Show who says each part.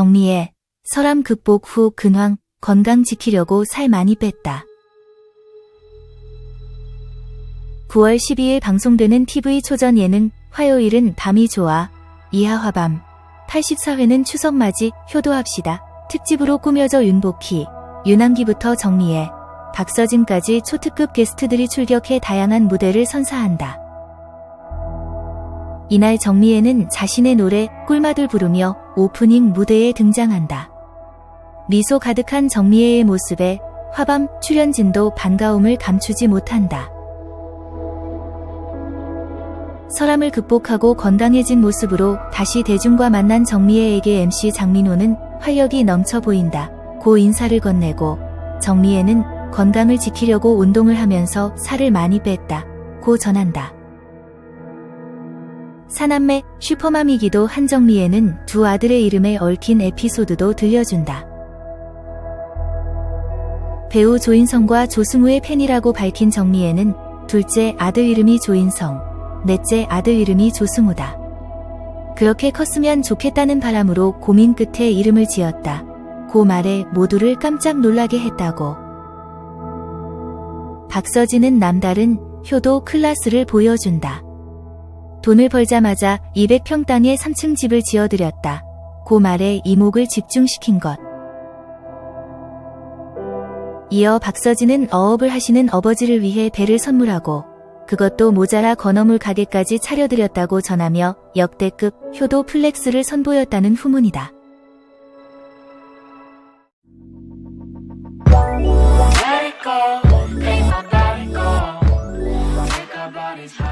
Speaker 1: 정리해. 서람 극복 후 근황, 건강 지키려고 살 많이 뺐다. 9월 12일 방송되는 TV 초전 예능 화요일은 밤이 좋아 이하화밤 84회는 추석맞이 효도합시다 특집으로 꾸며져 윤복희, 윤한기부터 정리해 박서진까지 초특급 게스트들이 출격해 다양한 무대를 선사한다. 이날 정리해는 자신의 노래 꿀맛을 부르며 오프닝 무대에 등장한다. 미소 가득한 정리해의 모습에 화밤 출연진도 반가움을 감추지 못한다. 설암을 극복하고 건강해진 모습으로 다시 대중과 만난 정리해에게 MC 장민호는 활력이 넘쳐 보인다. 고 인사를 건네고 정리해는 건강을 지키려고 운동을 하면서 살을 많이 뺐다. 고 전한다. 사남매 슈퍼맘이기도 한 정리해는 두 아들의 이름에 얽힌 에피소드도 들려준다. 배우 조인성과 조승우의 팬이라고 밝힌 정리해는 둘째 아들 이름이 조인성, 넷째 아들 이름이 조승우다. 그렇게 컸으면 좋겠다는 바람으로 고민 끝에 이름을 지었다. 고 말에 모두를 깜짝 놀라게 했다고. 박서진은 남다른 효도 클라스를 보여준다. 돈을 벌자마자 200평 땅에 3층 집을 지어드렸다. 고 말에 이목을 집중시킨 것. 이어 박서진은 어업을 하시는 어버지를 위해 배를 선물하고 그것도 모자라 건어물 가게까지 차려드렸다고 전하며 역대급 효도 플렉스를 선보였다는 후문이다. Let it go. Let my body go. Take our.